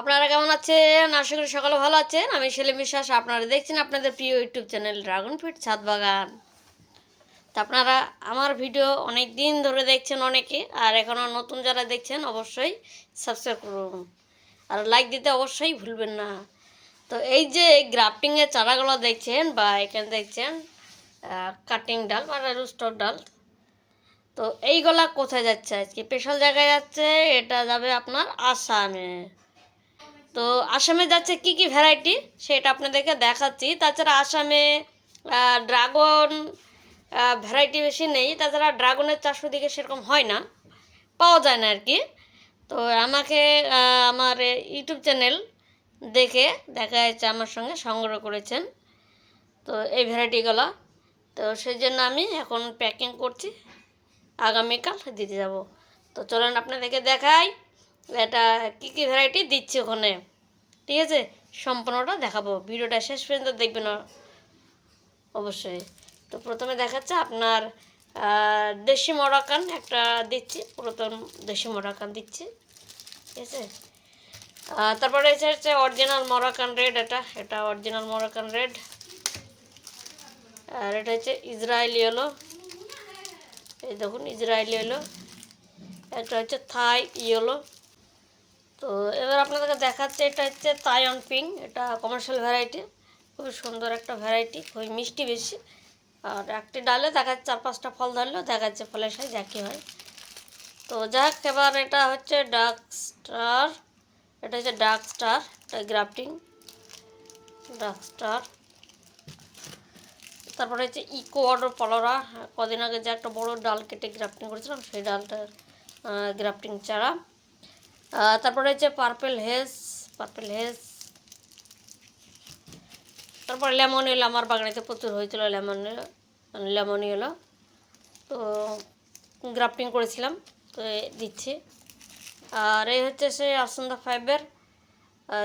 আপনারা কেমন আছেন? আশা করি সকালে ভালো আছেন। আমি সেলিম বিশ্বাস, আপনারা দেখছেন আপনাদের প্রিয় ইউটিউব চ্যানেল ড্রাগন ফিট ছাদ বাগান। তা আপনারা আমার ভিডিও অনেক দিন ধরে দেখছেন অনেকে, আর এখনও নতুন যারা দেখছেন অবশ্যই সাবস্ক্রাইব করুন। আর লাইক দিতে অবশ্যই ভুলবেন না। তো এই যে গ্রাফটিংয়ের চারাগুলো দেখছেন বা এখানে দেখছেন কাটিং ডাল বা রুস্টক ডাল, তো এইগুলা কোথায় যাচ্ছে? আজকে স্পেশাল জায়গায় যাচ্ছে, এটা যাবে আপনার আসামে। তো আসামে যাচ্ছে কি কি ভ্যারাইটি সেটা আপনাদেরকে দেখাচ্ছি। তাছাড়া আসামে ড্রাগন ভ্যারাইটি বেশি নেই। তাছাড়া ড্রাগনের চাষ ওদিকে সেরকম হয় না। পাওয়া যায় না আর কি তো আমাকে আমার ইউটিউব চ্যানেল দেখে দেখা যাচ্ছে আমার সঙ্গে সংগ্রহ করেছেন। তো এই ভ্যারাইটিগুলো তো সেই জন্য আমি এখন প্যাকিং করছি। আগামীকাল দিতে যাব। তো চলেন আপনাদেরকে দেখাই। এটা কী কী ভ্যারাইটি দিচ্ছে ওখানে? ঠিক আছে? সম্পূর্ণটা দেখাবো। ভিডিওটা শেষ পর্যন্ত দেখবেন অবশ্যই। তো প্রথমে দেখাচ্ছে আপনার দেশি মরাকান একটা দিচ্ছি, পুরাতন দেশি মরাকান দিচ্ছি। ঠিক আছে? তারপরে এসে হচ্ছে অরিজিনাল মরাকান রেড এটা। এটা অরিজিনাল মরাকান রেড আর এটা হচ্ছে ইসরায়েলি হলো এই দেখুন, ইসরায়েলি হলো একটা হচ্ছে থাই ইয়েলো তো এবার আপনাদেরকে দেখাচ্ছে, এটা হচ্ছে তাইয়ন পিং এটা কমার্শিয়াল ভ্যারাইটি খুবই সুন্দর একটা ভ্যারাইটি খুবই মিষ্টি বেশি। আর একটি ডালে দেখা যাচ্ছে চার পাঁচটা ফল ধরলেও দেখা যাচ্ছে ফলের সাইজ একই হয়। তো যাক, এবার এটা হচ্ছে ডার্ক স্টার এটা হচ্ছে ডার্ক স্টার এটা গ্রাফটিং ডার্ক স্টার তারপরে হচ্ছে ইকো অর্ডার পলরা কদিন আগে যে একটা বড় ডাল কেটে গ্রাফটিং করেছিলাম, সেই ডালটার গ্রাফটিং চারা। তারপরে হচ্ছে পার্পেল হেস পার্পেল হেস তারপর লেমন এলো, আমার বাগানেতে প্রচুর হয়েছিল লেমন লেমন এলো। তো গ্রাফটিং করেছিলাম, তো দিচ্ছি। আর এই হচ্ছে সে আসন্দা ফাইভের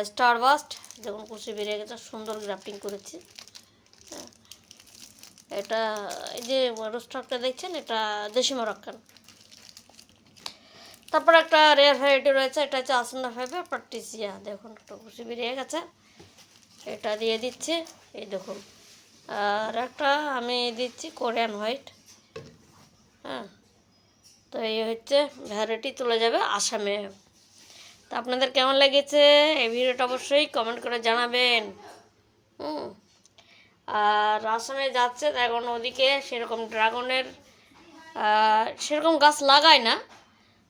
স্টার বাস্ট যখন কুচি বেরিয়ে গেছে, সুন্দর গ্রাফটিং করেছি। এটা, এই যে রোস্টারটা দেখছেন, এটা দেশি মরক্কান তারপর একটা রেয়ার ভ্যারাইটি রয়েছে, এটা হচ্ছে আসন্দা ফাইভের পার্টিসিয়া দেখুন একটু কুচি বেরিয়ে গেছে। এটা দিয়ে দিচ্ছি, এই দেখুন। আর একটা আমি দিচ্ছি কোরিয়ান হোয়াইট হ্যাঁ। তো এই হচ্ছে ভ্যারাইটি তুলে যাবে আসামে। তো আপনাদের কেমন লেগেছে? এই ভিডিওটা অবশ্যই কমেন্ট করে জানাবেন। হুম। আর আসামে যাচ্ছে এখন ওদিকে সেরকম ড্রাগনের সেরকম গাছ লাগায় না।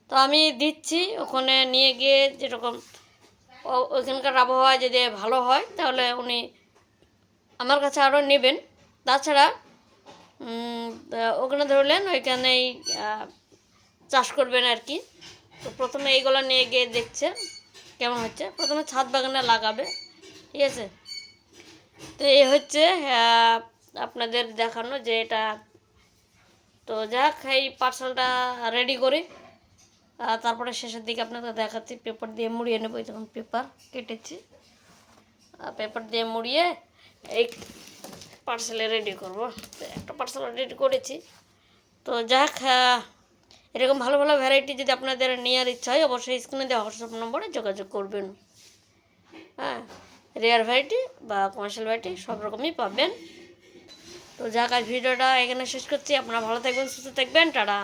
তো আমি দিচ্ছি, ওখানে নিয়ে গিয়ে যেরকম ওইখানকার আবহাওয়া যদি ভালো হয়, তাহলে উনি আমার কাছে আরও নেবেন। তাছাড়া ওখানে ধরলেন, ওইখানেই চাষ করবেন আর কি। তো প্রথমে এইগুলো নিয়ে গিয়ে দেখছে কেমন হচ্ছে। প্রথমে ছাদ বাগানে লাগাবে, ঠিক আছে? তো এই হচ্ছে আপনাদের দেখানো যে এটা। তো যাক, এই পার্সেলটা রেডি করি। তারপরে শেষের দিকে আপনাকে দেখাচ্ছি পেপার দিয়ে মুড়িয়ে নেব। দেখুন পেপার কেটেছি। পেপার দিয়ে মুড়িয়ে এই পার্সেলে রেডি করব। তো একটা পার্সেল রেডি করেছি। তো যাক এরকম ভালো ভালো ভ্যারাইটি যদি আপনাদের নেওয়ার ইচ্ছা হয়, অবশ্যই স্ক্রিনে দেওয়া হোয়াটসঅ্যাপ নম্বরে যোগাযোগ করবেন। হ্যাঁ রেয়ার ভ্যারাইটি বা কমার্শিয়াল ভ্যারাইটি সব রকমই পাবেন। তো যাক, আজ ভিডিওটা এখানে শেষ করছি। আপনারা ভালো থাকবেন, সুস্থ থাকবেন। টাটা।